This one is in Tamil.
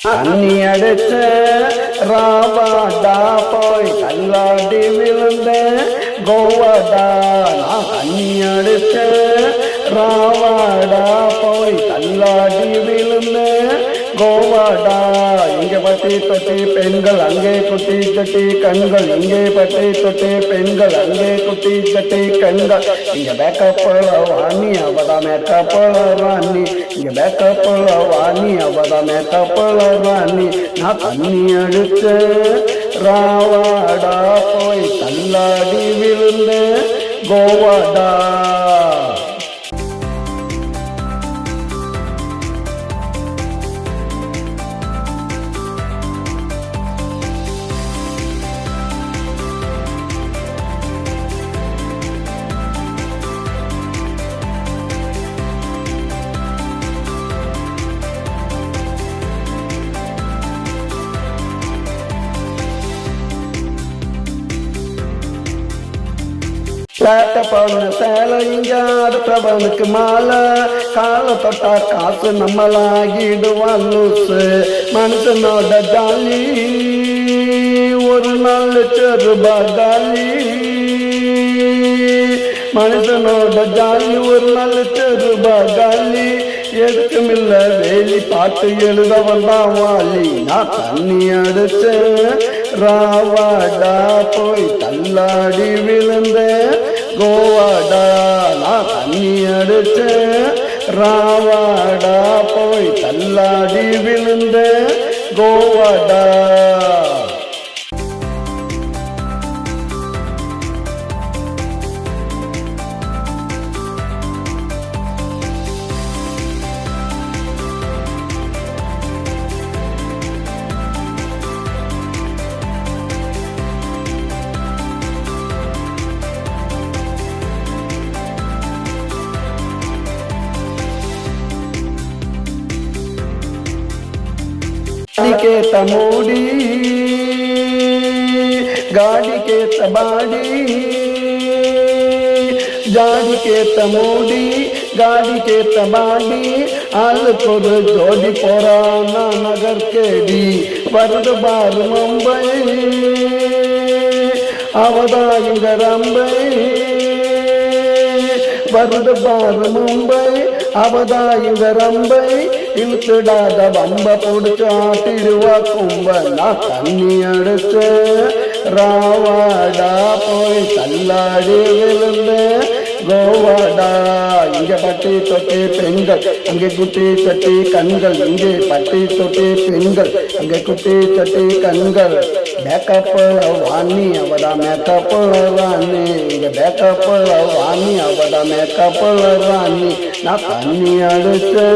தண்ணி அடைச்ச ராவாடா போய் கல்லாடி விழுந்த கோவாடா. நான் தண்ணி அடைச்ச ராவாடா போய் கல்லாடி விழுந்த கோவாடா. இங்கே பட்டி தொட்டி பெண்கள் அங்கே குட்டி சட்டி கண்கள். இங்கே பட்டி தொட்டி பெண்கள் அங்கே குட்டி சட்டி கண்கள். இங்கே பேக்கப் வாணி அவதா மேக்கப் ராணி இங்கே பேக்கப் வாணி அவதா மேக்கப் ராணி நான் தண்ணி அடிச்ச ராவாடா. போய் தள்ளாடி விழுந்த கோவாடா. சேட்ட பண்ண சேலை இங்க மாலை. காலை தொட்டா காசு நம்மளாகிடுவான் லூசு. மனுஷனோட ஜாலி. ஒரு நாள் லட்சம் ரூபாய் காலி மனுஷனோட ஜாலி ஒரு நாள் லட்சம் ரூபாய் காலி எதுக்கும் இல்ல வேலி பாட்டு எழுத வந்தான் வாலி. நான் தண்ணி அடிச்சேன். ராவாடா போய் தள்ளாடி விழுந்த. கோவாடா நான் தண்ணி அடிச்ச ராவாடா போய் தள்ளாடி விழுந்த. கோவாடா ಗಾಡಿಗೆ ಮೂಡಿ ಗಾಡಿಗೆ ಬಾಡಿ ಜಾಡಿಗೆ ಮೂಡಿ ಗಾಡಿಗೆ ಬಾಡಿ ஆளுக்கொரு ஜோடி போறானா நகர் கேடி வருது பாரு மும்பை அவதான் இங்க ரம்பை வருது பாரு மும்பை அவதா இங்க ரம்பை இழுத்துடாத வம்ப பிடிச்சு ஆட்டிடுவா கும்ப தண்ணி அடிச்சு ராவாடா போய் தள்ளாடி விழுந்த கோவாடா இங்க பட்டி தொட்டி பெண்கள் அங்கே குட்டி தொட்டி கண்கள் இங்கே பட்டி தொட்டி பெண்கள் அங்கே குட்டி தொட்டி கண்கள் பேக்கப் வாணி அவதா மேக்கப் ராணி இங்க பேக்கப் வாணி அவதா மேக்கப் ராணி நான் தண்ணி அடிச்சு